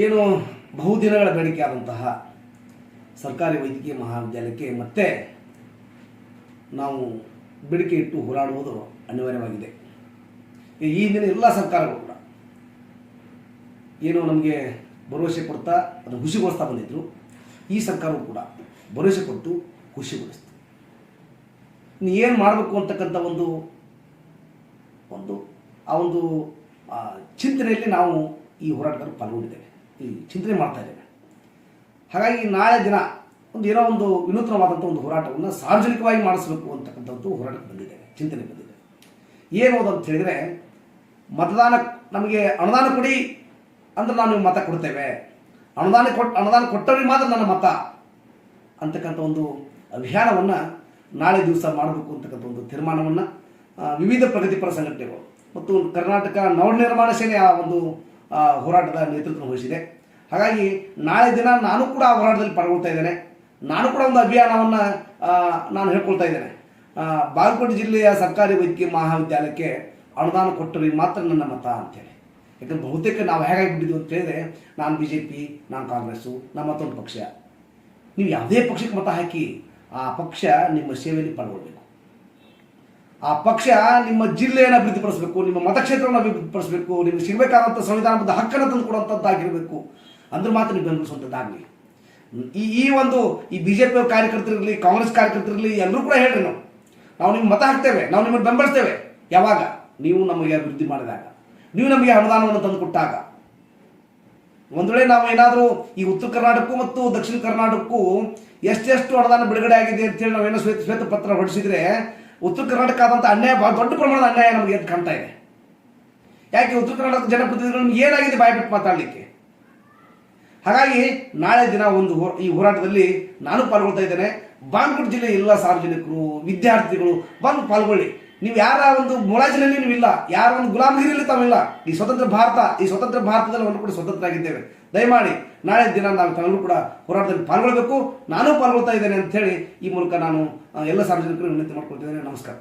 ಏನು ಬಹುದಿನಗಳ ಬೇಡಿಕೆ ಆದಂತಹ ಸರ್ಕಾರಿ ವೈದ್ಯಕೀಯ ಮಹಾವಿದ್ಯಾಲಯಕ್ಕೆ ಮತ್ತೆ ನಾವು ಬೇಡಿಕೆ ಇಟ್ಟು ಹೋರಾಡುವುದು ಅನಿವಾರ್ಯವಾಗಿದೆ. ಈ ದಿನ ಎಲ್ಲ ಸರ್ಕಾರಗಳು ಕೂಡ ಏನು ನಮಗೆ ಭರವಸೆ ಕೊಡ್ತಾ ಅದನ್ನು ಖುಷಿಗೊಳಿಸ್ತಾ ಬಂದಿದ್ರು. ಈ ಸರ್ಕಾರವು ಕೂಡ ಭರವಸೆ ಕೊಟ್ಟು ಖುಷಿಗೊಳಿಸ್ತು ಏನು ಮಾಡಬೇಕು ಅಂತಕ್ಕಂಥ ಒಂದು ಒಂದು ಆ ಒಂದು ಚಿಂತನೆಯಲ್ಲಿ ನಾವು ಈ ಹೋರಾಟದಲ್ಲಿ ಪಾಲ್ಗೊಂಡಿದ್ದೇವೆ. ಈ ಚಿಂತನೆ ಮಾಡ್ತಾ ಇದ್ದೇವೆ. ಹಾಗಾಗಿ ನಾಳೆ ದಿನ ಒಂದು ಏನೋ ಒಂದು ವಿನೂತನವಾದಂಥ ಒಂದು ಹೋರಾಟವನ್ನು ಸಾರ್ವಜನಿಕವಾಗಿ ಮಾಡಿಸಬೇಕು ಅಂತಕ್ಕಂಥದ್ದು ಹೋರಾಟಕ್ಕೆ ಬಂದಿದೆ, ಚಿಂತನೆ ಬಂದಿದೆ. ಏನು ಅದು ಅಂತ ಹೇಳಿದರೆ, ಮತದಾನ ನಮಗೆ ಅನುದಾನ ಕೊಡಿ ಅಂದ್ರೆ ನಾವು ಮತ ಕೊಡ್ತೇವೆ. ಅನುದಾನ ಕೊಟ್ಟು ಅನುದಾನ ಕೊಟ್ಟವ್ರಿಗೆ ಮಾತ್ರ ನನ್ನ ಮತ ಅಂತಕ್ಕಂಥ ಒಂದು ಅಭಿಯಾನವನ್ನು ನಾಳೆ ದಿವಸ ಮಾಡಬೇಕು ಅಂತಕ್ಕಂಥ ಒಂದು ತೀರ್ಮಾನವನ್ನು ವಿವಿಧ ಪ್ರಗತಿಪರ ಸಂಘಟನೆಗಳು ಮತ್ತು ಕರ್ನಾಟಕ ನವನಿರ್ಮಾಣ ಸೇನೆ ಆ ಒಂದು ಹೋರಾಟದ ನೇತೃತ್ವ ವಹಿಸಿದೆ. ಹಾಗಾಗಿ ನಾಳೆ ದಿನ ನಾನು ಕೂಡ ಆ ಹೋರಾಟದಲ್ಲಿ ಪಾಲ್ಗೊಳ್ತಾ ಇದ್ದೇನೆ. ನಾನು ಕೂಡ ಒಂದು ಅಭಿಯಾನವನ್ನು ನಾನು ಹೇಳ್ಕೊಳ್ತಾ ಇದ್ದೇನೆ. ಬಾಗಲಕೋಟೆ ಜಿಲ್ಲೆಯ ಸರ್ಕಾರಿ ವೈದ್ಯಕೀಯ ಮಹಾವಿದ್ಯಾಲಯಕ್ಕೆ ಅನುದಾನ ಕೊಟ್ಟರೆ ಮಾತ್ರ ನನ್ನ ಮತ ಅಂತೇಳಿ. ಯಾಕಂದ್ರೆ ಬಹುತೇಕ ನಾವು ಹೇಗಾಗಿ ಬಿಟ್ಟಿದ್ದು ಅಂತ ಹೇಳಿದ್ರೆ, ನಾನು ಬಿ ಜೆ ಪಿ ನಾನು ಕಾಂಗ್ರೆಸ್ಸು, ನಮ್ಮ ಮತ್ತೊಂದು ಪಕ್ಷ. ನೀವು ಯಾವುದೇ ಪಕ್ಷಕ್ಕೆ ಮತ ಹಾಕಿ ಆ ಪಕ್ಷ ನಿಮ್ಮ ಸೇವೆಯಲ್ಲಿ ಪಾಲ್ಗೊಳ್ಬೇಕು. ಆ ಪಕ್ಷ ನಿಮ್ಮ ಜಿಲ್ಲೆಯನ್ನು ಅಭಿವೃದ್ಧಿಪಡಿಸಬೇಕು, ನಿಮ್ಮ ಮತಕ್ಷೇತ್ರವನ್ನು ಅಭಿವೃದ್ಧಿಪಡಿಸಬೇಕು ನಿಮಗೆ ಸಿಗಬೇಕಾದಂಥ ಸಂವಿಧಾನದ ಹಕ್ಕನ್ನು ತಂದು ಕೊಡುವಂಥದ್ದಾಗಿರಬೇಕು ಅಂದ್ರೆ ಮಾತ್ರ ನೀವು ಬೆಂಬಲಿಸುವಂಥದ್ದಾಗಲಿ ಈ ಈ ಒಂದು ಈ ಬಿ ಜೆ ಪಿ ಕಾರ್ಯಕರ್ತರಿರಲಿ, ಕಾಂಗ್ರೆಸ್ ಕಾರ್ಯಕರ್ತರಿರಲಿ ಎಲ್ಲರೂ ಕೂಡ ಹೇಳ್ರಿ ನಾವು. ನಾವು ನಿಮ್ಗೆ ಮತ ಹಾಕ್ತೇವೆ, ನಾವು ನಿಮ್ಮನ್ನು ಬೆಂಬಲಿಸ್ತೇವೆ. ಯಾವಾಗ? ನೀವು ನಮಗೆ ಅಭಿವೃದ್ಧಿ ಮಾಡಿದಾಗ. ನೀವು ನಮಗೆ ಅನುದಾನವನ್ನು ತಂದು ಕೊಟ್ಟಾಗ. ಒಂದು ವೇಳೆ ನಾವು ಏನಾದರೂ ಈ ಉತ್ತರ ಕರ್ನಾಟಕಕ್ಕೂ ಮತ್ತು ದಕ್ಷಿಣ ಕರ್ನಾಟಕಕ್ಕೂ ಎಷ್ಟೆಷ್ಟು ಅನುದಾನ ಬಿಡುಗಡೆ ಆಗಿದೆ ಅಂತೇಳಿ ನಾವೇನೋ ಶ್ವೇತ ಪತ್ರ ಹೊರಡಿಸಿದ್ರೆ ಉತ್ತರ ಕರ್ನಾಟಕ ಆದಂಥ ಅನ್ಯಾಯ ಭಾಳ ದೊಡ್ಡ ಪ್ರಮಾಣದ ಅನ್ಯಾಯ ನಮಗೆ ಎದ್ದು ಕಾಣ್ತಾ ಇದೆ. ಯಾಕೆ ಉತ್ತರ ಕರ್ನಾಟಕದ ಜನಪ್ರತಿನಿಧಿಗಳು ನಮ್ಗೆ ಏನಾಗಿದೆ ಬಾಯ್ಬಿಟ್ಟು ಮಾತಾಡಲಿಕ್ಕೆ? ಹಾಗಾಗಿ ನಾಳೆ ದಿನ ಒಂದು ಈ ಹೋರಾಟದಲ್ಲಿ ನಾನು ಪಾಲ್ಗೊಳ್ತಾ ಇದ್ದೇನೆ. ಬಾಗಲಕೋಟೆ ಜಿಲ್ಲೆಯ ಎಲ್ಲ ಸಾರ್ವಜನಿಕರು, ವಿದ್ಯಾರ್ಥಿಗಳು ಬಂದು ಪಾಲ್ಗೊಳ್ಳಿ. ನೀವು ಯಾರ ಒಂದು ಮುಲಾಜಿನಲ್ಲಿ ನೀವು ಇಲ್ಲ ಯಾರ ಒಂದು ಗುಲಾಮಗಿರಿಯಲ್ಲಿ ತಾವಿಲ್ಲ, ಈ ಸ್ವತಂತ್ರ ಭಾರತ, ಈ ಸ್ವತಂತ್ರ ಭಾರತದಲ್ಲಿ ಒಂದು ಕೂಡ ಸ್ವತಂತ್ರ ಆಗಿದ್ದೇವೆ ದಯಮಾಡಿ ನಾಳೆ ದಿನ ನಾವು ತಾವೆಲ್ಲರೂ ಕೂಡ ಹೋರಾಟದಲ್ಲಿ ಪಾಲ್ಗೊಳ್ಬೇಕು ನಾನು ಪಾಲ್ಗೊಳ್ತಾ ಇದ್ದೇನೆ ಅಂತ ಹೇಳಿ ಈ ಮೂಲಕ ನಾನು ಎಲ್ಲ ಸಾರ್ವಜನಿಕರು ವಿನಂತಿ ಮಾಡ್ಕೊಳ್ತಿದ್ದೇನೆ ನಮಸ್ಕಾರ.